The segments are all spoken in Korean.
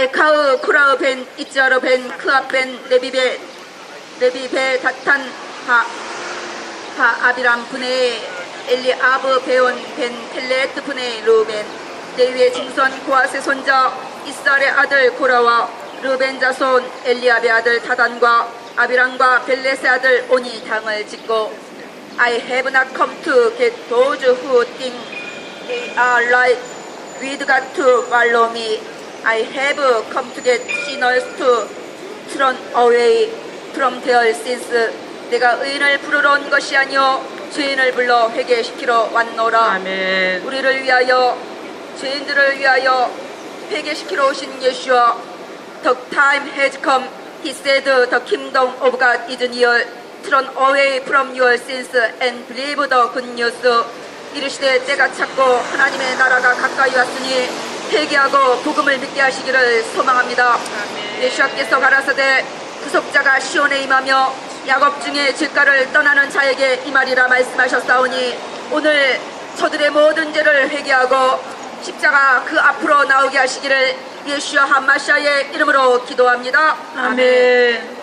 이스라르 벤 이츠아르 벤 크압 벤 레비베 레비베 다탄 하, 하 아비람 분의 엘리아브 베온 벤 텔레트 분의 루벤 레위의 증손 고아세 손자 이스라엘의 아들 고라와 르벤 자손 엘리압의 아들 다단과 아비람과 벨레스의 아들 오니 당을 짓고 I have not come to get those who think they are right with God to follow me. I have come to get sinners to turn away from their sins. 내가 의인을 부르러 온 것이 아니요 죄인을 불러 회개시키러 왔노라. 아멘. 우리를 위하여 죄인들을 위하여 회개시키러 오신 예수와 The time has come. He said the kingdom of God is near. Turn away from your sins and believe the good news. 이르시되 때가 찼고 하나님의 나라가 가까이 왔으니 회개하고 복음을 믿게 하시기를 소망합니다. 예수께서 가라사대 구속자가 시온에 임하며 야곱 중에 질가를 떠나는 자에게 이 말이라 말씀하셨사오니 오늘 저들의 모든 죄를 회개하고 십자가 그 앞으로 나오게 하시기를 예수와 한마샤의 이름으로 기도합니다. 아멘. 땅의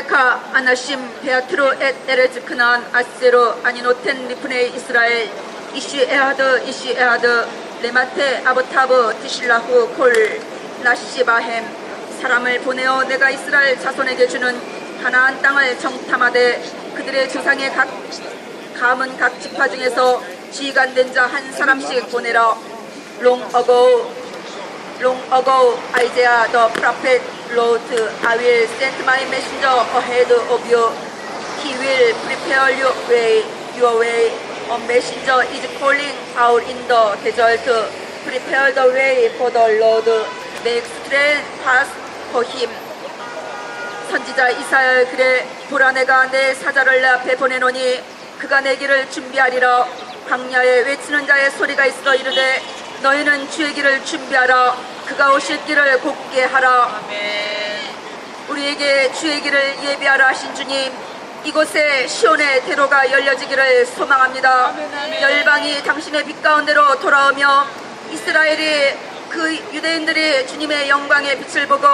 크레카 아나심 베아트로 엣 에레즈 크난 아세로 아니노텐 리프네 이스라엘 이시 에하드 이시 에하드 레마테 아보타브 티실라후 콜 라시바햄 사람을 보내어 내가 이스라엘 자손에게 주는 가나안 땅을 정탐하되 그들의 조상의 각 감은 각 지파 중에서 지간된 자 한 사람씩 보내라 롱 어고 Long ago, Isaiah the prophet wrote, I will send my messenger ahead of you. He will prepare your way, your way. A messenger is calling out in the desert. Prepare the way for the Lord. Make straight path for him. 선지자 이사야 그래 보라 내가 내 사자를 내 앞에 보내노니 그가 내 길을 준비하리라 광야에 외치는 자의 소리가 있어 이르되 너희는 주의 길을 준비하라. 그가 오실 길을 곱게 하라. 우리에게 주의 길을 예비하라 하신 주님 이곳에 시온의 대로가 열려지기를 소망합니다. 열방이 당신의 빛 가운데로 돌아오며 이스라엘이 그 유대인들이 주님의 영광의 빛을 보고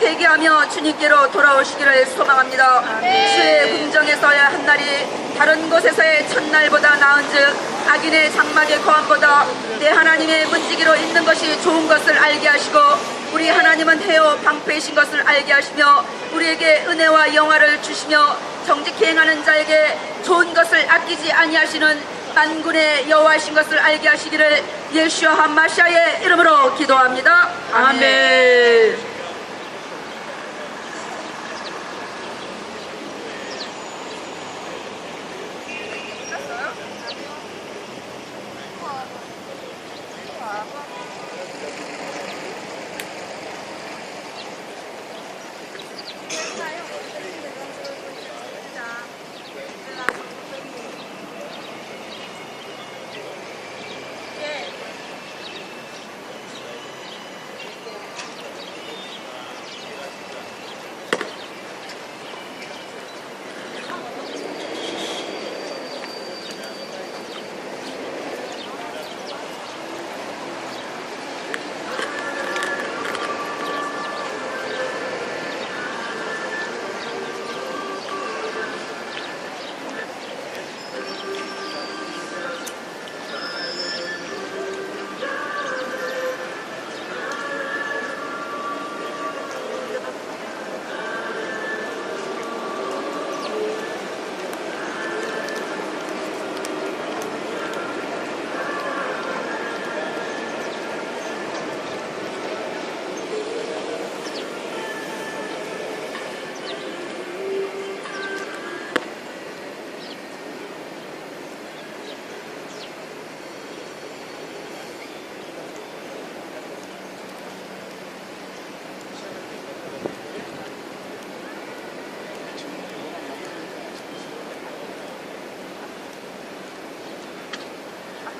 회개하며 주님께로 돌아오시기를 소망합니다. 주의 궁정에서의 한 날이 다른 곳에서의 첫날보다 나은즉 악인의 장막의 거함보다 내 하나님의 문지기로 있는 것이 좋은 것을 알게 하시고 우리 하나님은 해요 방패이신 것을 알게 하시며 우리에게 은혜와 영화를 주시며 정직히 행하는 자에게 좋은 것을 아끼지 아니하시는 만군의 여호와이신 것을 알게 하시기를 예수와 한마샤의 이름으로 기도합니다. 아멘. 같은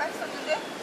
맛있었는데?